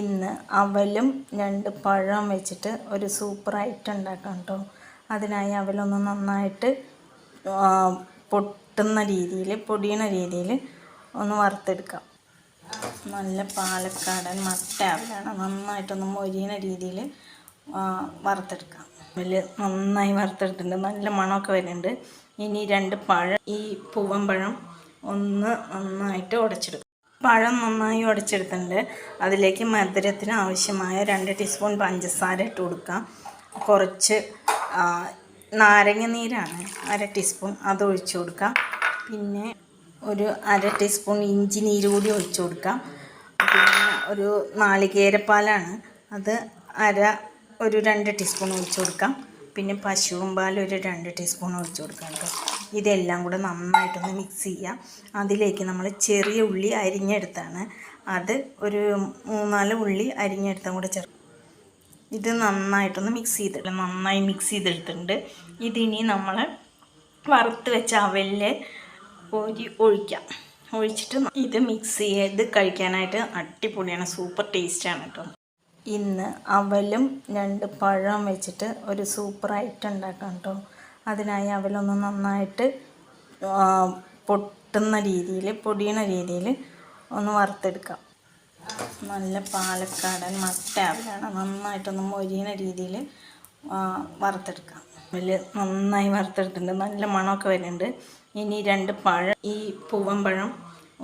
ഇന്ന് അവലും രണ്ട് പഴം വെച്ചിട്ട് ഒരു സൂപ്പർ ഐറ്റം ഉണ്ടാക്കാം കേട്ടോ അതിനായി അവലൊന്ന് നന്നായിട്ട് പൊട്ടുന്ന രീതിയിൽ പൊടിയണ രീതിയിൽ ഒന്ന് വറുത്തെടുക്കാം. നല്ല പാലക്കാടൻ മട്ട അവലാണ്. നന്നായിട്ടൊന്ന് മൊരിയണ രീതിയിൽ വറുത്തെടുക്കാം. അവൽ നന്നായി വറുത്തെടുത്തിട്ടുണ്ട്. നല്ല മണമൊക്കെ വരുന്നുണ്ട്. ഇനി രണ്ട് പഴം ഈ പൂവൻ പഴം ഒന്ന് നന്നായിട്ട് ഉടച്ചെടുക്കും പഴം നന്നായി ഉടച്ചെടുത്തിട്ടുണ്ട്. അതിലേക്ക് മധുരത്തിന് ആവശ്യമായ രണ്ട് ടീസ്പൂൺ പഞ്ചസാര ഇട്ട് കൊടുക്കാം. കുറച്ച് നാരങ്ങ നീരാണ് അര ടീസ്പൂൺ അത് ഒഴിച്ചു കൊടുക്കാം. പിന്നെ ഒരു അര ടീസ്പൂൺ ഇഞ്ചി നീര് കൂടി ഒഴിച്ചു കൊടുക്കാം. പിന്നെ ഒരു നാളികേരപ്പാലാണ്. അത് അര ഒരു രണ്ട് ടീസ്പൂൺ ഒഴിച്ചു കൊടുക്കാം. പിന്നെ പശുവും പാൽ ഒരു രണ്ട് ടീസ്പൂൺ ഒഴിച്ചു കൊടുക്കാം കേട്ടോ. ഇതെല്ലാം കൂടെ നന്നായിട്ടൊന്ന് മിക്സ് ചെയ്യാം. അതിലേക്ക് നമ്മൾ ചെറിയ ഉള്ളി അരിഞ്ഞെടുത്താണ്. അത് ഒരു മൂന്നാൽ ഉള്ളി അരിഞ്ഞെടുത്തും കൂടെ ചേർക്കും. ഇത് നന്നായിട്ടൊന്ന് മിക്സ് ചെയ്തിട്ട് നന്നായി മിക്സ് ചെയ്തെടുത്തിട്ടുണ്ട്. ഇതിനി നമ്മൾ വറുത്ത് വെച്ച അവലിൽ കോരി ഒഴിക്കാം. ഒഴിച്ചിട്ട് ഇത് മിക്സ് ചെയ്ത് കഴിക്കാനായിട്ട് അടിപൊളിയാണ്. സൂപ്പർ ടേസ്റ്റാണ് കേട്ടോ. ഇന്ന് അവലും രണ്ട് പഴം വെച്ചിട്ട് ഒരു സൂപ്പറായിട്ട് ഉണ്ടാക്കാം കേട്ടോ അതിനായി അവലൊന്ന് നന്നായിട്ട് പൊട്ടുന്ന രീതിയിൽ പൊടിയണ രീതിയിൽ ഒന്ന് വറുത്തെടുക്കാം. നല്ല പാലക്കാടൻ മട്ട അവലാണ് നന്നായിട്ടൊന്ന് മൊരിയണ രീതിയിൽ വറുത്തെടുക്കാം. അതിൽ നന്നായി വറുത്തെടുത്തിട്ടുണ്ട്. നല്ല മണമൊക്കെ വരുന്നുണ്ട്. ഇനി രണ്ട് പഴം ഈ പൂവൻ പഴം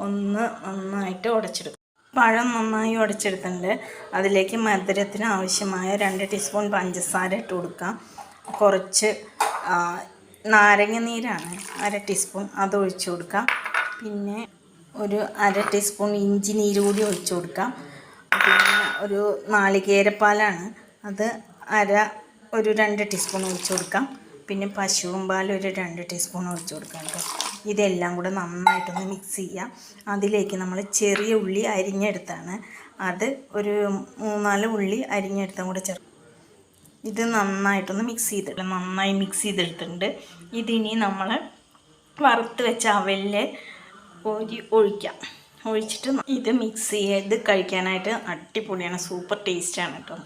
ഒന്ന് നന്നായിട്ട് ഉടച്ചെടുക്കും പഴം നന്നായി ഉടച്ചെടുത്തിട്ടുണ്ട്. അതിലേക്ക് മധുരത്തിന് ആവശ്യമായ രണ്ട് ടീസ്പൂൺ പഞ്ചസാര ഇട്ട് കൊടുക്കാം. കുറച്ച് നാരങ്ങ നീരാണ് അര ടീസ്പൂൺ അത് ഒഴിച്ചു കൊടുക്കാം. പിന്നെ ഒരു അര ടീസ്പൂൺ ഇഞ്ചി നീര് കൂടി ഒഴിച്ചു കൊടുക്കാം. പിന്നെ ഒരു നാളികേരപ്പാലാണ്. അത് അര ഒരു രണ്ട് ടീസ്പൂൺ ഒഴിച്ചു കൊടുക്കാം. പിന്നെ പശുവും പാൽ ഒരു രണ്ട് ടീസ്പൂൺ ഒഴിച്ചു കൊടുക്കാം കേട്ടോ. ഇതെല്ലാം കൂടെ നന്നായിട്ടൊന്ന് മിക്സ് ചെയ്യാം. അതിലേക്ക് നമ്മൾ ചെറിയ ഉള്ളി അരിഞ്ഞെടുത്താണ്. അത് ഒരു മൂന്നാൽ ഉള്ളി അരിഞ്ഞെടുത്തും കൂടെ ചേർക്കും. ഇത് നന്നായിട്ടൊന്ന് മിക്സ് ചെയ്തിട്ട് നന്നായി മിക്സ് ചെയ്തെടുത്തിട്ടുണ്ട്. ഇതിനി നമ്മൾ വറുത്ത് വെച്ച അവലിൽ ഒരു ഒഴിക്കാം. ഒഴിച്ചിട്ട് ഇത് മിക്സ് ചെയ്ത് കഴിക്കാനായിട്ട് അടിപൊളിയാണ്. സൂപ്പർ ടേസ്റ്റാണ് കേട്ടോ.